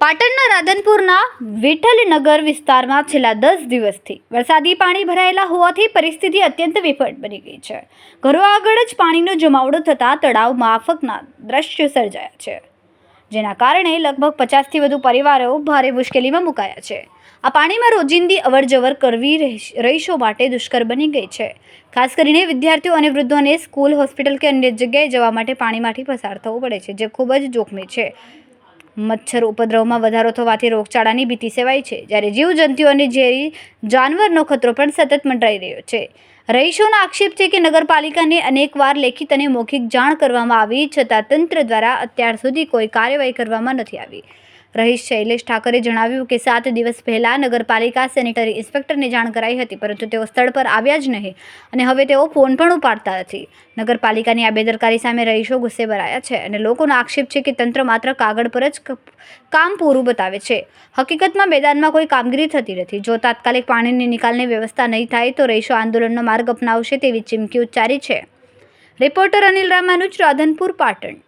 પાટણના રાધનપુરના વિઠ્ઠલનગર વિસ્તારમાં છેલ્લા દસ દિવસથી વરસાદી પાણી ભરાયેલા હોવાથી પરિસ્થિતિ અત્યંત વિકટ બની ગઈ છે. ઘરો આગળ જ પાણીનો જમાવડો થતાં તળાવ માફકના દ્રશ્યો સર્જાયા છે, જેના કારણે લગભગ પચાસથી વધુ પરિવારો ભારે મુશ્કેલીમાં મુકાયા છે. આ પાણીમાં રોજિંદી અવરજવર કરવી રહીશ- માટે દુષ્કર બની ગઈ છે. ખાસ કરીને વિદ્યાર્થીઓ અને વૃદ્ધોને સ્કૂલ, હોસ્પિટલ કે અન્ય જગ્યાએ જવા માટે પાણીમાંથી પસાર થવું પડે છે, જે ખૂબ જ જોખમી છે. મચ્છર ઉપદ્રવમાં વધારો થવાથી રોગચાળાની ભીતિ સેવાય છે. જ્યારે જીવજંતુઓ અને ઝેરી જાનવરનો ખતરો પણ સતત મંડરાઈ રહ્યો છે. રહીશોનો આક્ષેપ છે કે નગરપાલિકાને અનેકવાર લેખિત અને મૌખિક જાણ કરવામાં આવી છતાં તંત્ર દ્વારા અત્યાર સુધી કોઈ કાર્યવાહી કરવામાં નથી આવી. રહીશ શૈલેષ ઠાકરે જણાવ્યું કે સાત દિવસ પહેલા નગરપાલિકા સેનેટરી ઇન્સ્પેક્ટરને જાણ કરાઈ હતી, પરંતુ તેઓ સ્થળ પર આવ્યા જ નહીં અને હવે તેઓ ફોન પણ ઉપાડતા નથી. નગરપાલિકાની આ બેદરકારી સામે રહીશો ગુસ્સે ભરાયા છે અને લોકોનો આક્ષેપ છે કે તંત્ર માત્ર કાગળ પર જ કામ પૂરું બતાવે છે. હકીકતમાં મેદાનમાં કોઈ કામગીરી થતી નથી. જો તાત્કાલિક પાણીની નિકાલની વ્યવસ્થા નહીં થાય, તો રહીશો આંદોલનનો માર્ગ અપનાવશે તેવી ચીમકી ઉચ્ચારી છે. રિપોર્ટર અનિલ રામાનુજ, રાધનપુર, પાટણ.